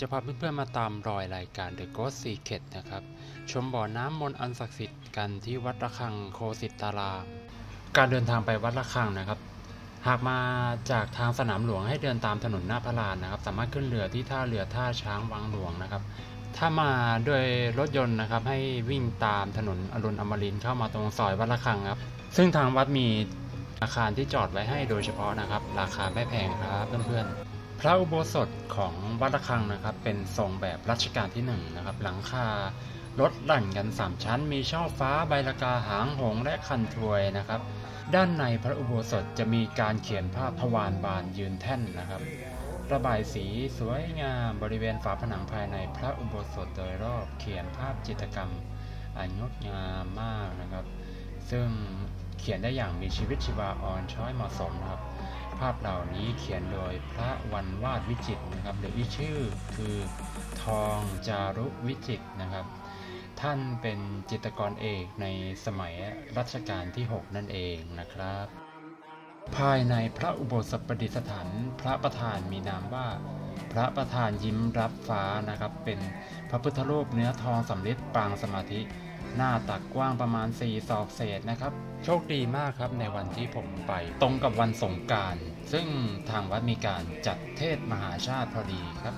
จะพาเพื่อนๆมาตามรอยรายการ The Ghost Secret นะครับ ชมบ่อน้ำมนต์อันศักดิ์สิทธิ์กันที่วัดระฆังโคสิตาราม การเดินทางไปวัดระฆังนะครับ หากมาจากทางสนามหลวงให้เดินตามถนนหน้าพระลานนะครับ สามารถขึ้นเรือที่ท่าเรือท่าช้างวังหลวงนะครับ ถ้ามาด้วยรถยนต์นะครับ ให้วิ่งตามถนนอรุณอมรินเข้ามาตรงซอยวัดระฆังครับ ซึ่งทางวัดมีอาคารที่จอดไว้ให้โดยเฉพาะนะครับ ราคาไม่แพงครับเพื่อนๆ พระอุโบสถของวัดระฆังนะครับ เป็นทรงแบบรัชกาลที่หนึ่งนะครับ หลังคารถหลั่นกัน 3 ชั้น มีช่อฟ้าใบละกาหางหงส์และคันถวยนะครับ ด้านในพระอุโบสถจะมีการเขียนภาพทวารบานยืนแท่นนะครับ ระบายสีสวยงามบริเวณฝาผนังภายในพระอุโบสถโดยรอบเขียนภาพจิตรกรรมอันงดงามมากนะครับ ซึ่ง เขียนได้อย่างมีชีวิตชีวาอ่อนช้อยเหมาะสมนะครับ ภาพเหล่านี้เขียนโดยพระวันวาดวิจิตนะครับหรืออีกชื่อคือทองจารุวิจิตนะครับ ท่านเป็นจิตรกรเอกในสมัยรัชกาลที่ 6 นั่นเองนะครับ ภายในพระอุโบสถประดิษฐานพระประธานมีนามว่าพระประธานยิ้มรับฟ้านะครับ เป็นพระพุทธรูปเนื้อทองสำริดปางสมาธิ หน้าตักกว้างประมาณ 4 ศอกเศษนะครับ โชคดีมากครับในวันที่ผมไป ตรงกับวันสงการ ซึ่งทางวัดมีการจัดเทศมหาชาติพอดีครับ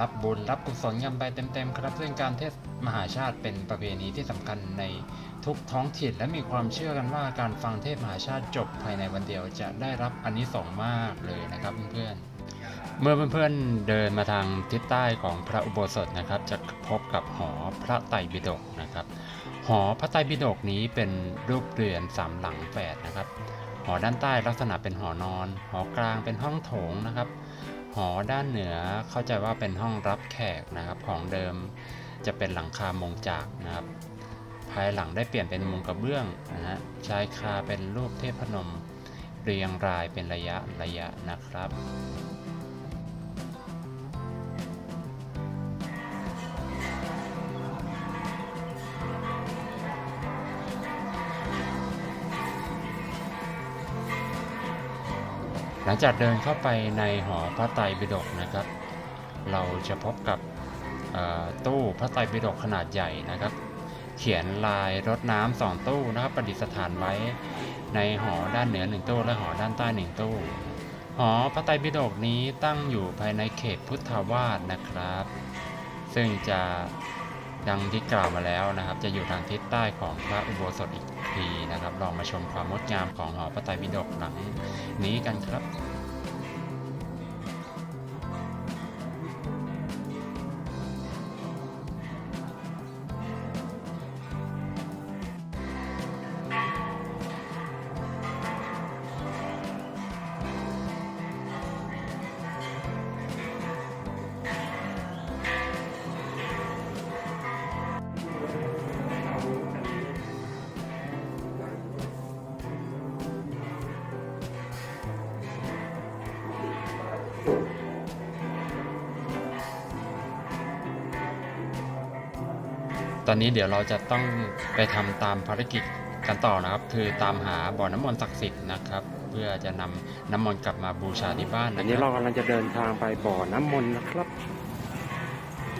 รับบุญรับกุศลกันไปเต็มๆครับ ซึ่งการเทศมหาชาติเป็นประเพณีที่สำคัญในทุกท้องถิ่นและมีความเชื่อกันว่าการฟังเทศมหาชาติจบภายในวันเดียวจะได้รับอานิสงส์มากเลยนะครับเพื่อนๆเมื่อเพื่อนๆเดินมาทางทิศใต้ของพระอุโบสถนะครับ จะพบกับหอพระไตรปิฎกนะครับ หอพระไตรปิฎกนี้เป็นรูปเรือนสามหลังแฝดนะครับ หอด้านใต้ลักษณะเป็นหอนอน หอกลางเป็นห้องโถงนะครับ หอด้านเหนือเข้าใจว่าเป็นห้องรับแขกนะครับ ของเดิมจะเป็นหลังคามงจากนะครับ ภายหลังได้เปลี่ยนเป็นมุงกระเบื้องนะฮะชายคาเป็นรูปเทพนม เรียงรายเป็นระยะระยะนะครับ ลังจากเดินเข้าไปในหอพระไตรปิฎกนะครับ เราจะพบกับตู้พระไตรปิฎกขนาดใหญ่นะครับ เขียนลายรถน้ำสองตู้นะครับประดิษฐานไว้ในหอด้านเหนือหนึ่งตู้และหอด้านใต้หนึ่งตู้ หอพระไตรปิฎกนี้ตั้งอยู่ภายในเขตพุทธาวาสนะครับ ซึ่งจะดังที่กล่าวมาแล้วนะครับ จะอยู่ทางทิศใต้ของพระอุโบสถอีกทีนะครับ ลองมาชมความงดงามของหอพระไตรปิฎกหลังนี้กันครับ ตอนนี้เดี๋ยวเราจะต้องไปทำตามภารกิจกันต่อนะครับ คือตามหาบ่อน้ำมนต์ศักดิ์สิทธิ์นะครับ เพื่อจะนำน้ำมนต์กลับมาบูชาที่บ้านอันะนคนี้รับเรากำลังจะเดินทางไปบ่อน้ำมนต์นะครับ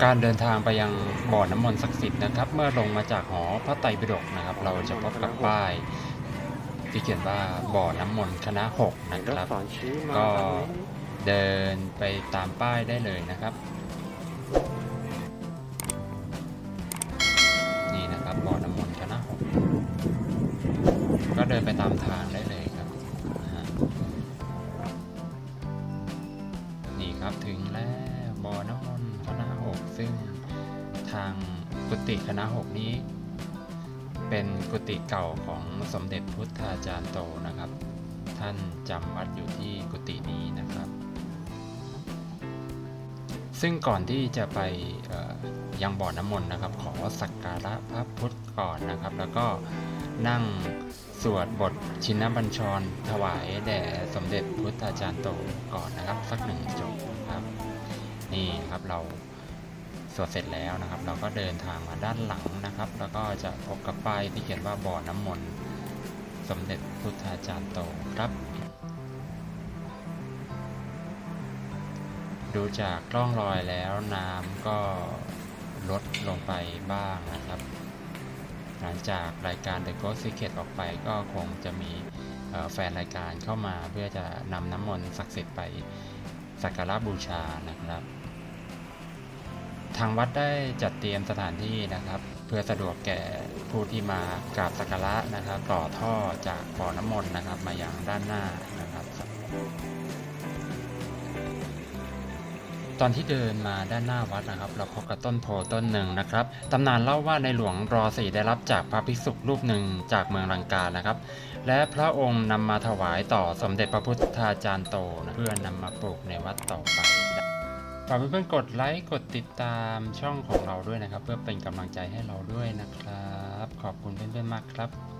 การเดินทางไปยังบ่อน้ำมนต์ศักดิ์สิทธิ์นะครับ เมื่อลงมาจากหอพระไตรปิฎกนะครับ เราจะพบกับป้ายที่เขียนว่าบ่อน้ำมนต์คณะหกนะรคถรับสอนชี้มาก็ทางนี้เดินไปตามป้ายได้เลยนะครับ ไปตามทางได้เลยครับนี่ครับถึงแล้วบ่อน้ำมนคณะหกซึ่งทางกุฏิคณะหกนี้ เป็นกุฏิเก่าของสมเด็จพุทธาจารย์โตนะครับ ท่านจำวัดอยู่ที่กุฏินี้นะครับ ซึ่งก่อนที่จะไปยังบ่อน้ำมนต์นะครับ ขอสักการะพระพุทธก่อนนะครับ แล้วก็นั่ง สวดบทชินบัญชร ถวายแด่สมเด็จพุทธาจารย์โตก่อนนะครับ สักหนึ่งจบครับ นี่ครับเราสวดเสร็จแล้วนะครับ เราก็เดินทางมาด้านหลังนะครับ แล้วก็จะพบกับป้ายที่เขียนว่าบ่อน้ำมนต์สมเด็จพุทธาจารย์โตครับดูจากร่องรอยแล้วน้ำก็ลดลงไปบ้างนะครับ หลังจากรายการ The Ghost Secret ออกไปก็คงจะมีแฟนรายการเข้ามาเพื่อจะนำน้ำมนต์ศักดิ์สิทธิ์ไปสักการะบูชานะครับ ทางวัดได้จัดเตรียมสถานที่นะครับ เพื่อสะดวกแก่ผู้ที่มากราบสักการะนะครับ ต่อท่อจากบ่อน้ำมนต์นะครับ มาอย่างด้านหน้านะครับ ตอนที่เดินมาด้านหน้าวัดนะครับ เราพบกับต้นโพต้นหนึ่งนะครับตำนานเล่าว่าในหลวงรอสีได้รับจากพระภิกษุรูปหนึ่งจากเมืองลังกานะครับ และพระองค์นำมาถวายต่อสมเด็จพระพุทธาจารย์โตนะเพื่อนำมาปลูกในวัดต่อไปฝากเพื่อนๆกดไลค์กดติดตามช่องของเราด้วยนะครับ เพื่อเป็นกำลังใจให้เราด้วยนะครับ ขอบคุณเพื่อนๆมากครับ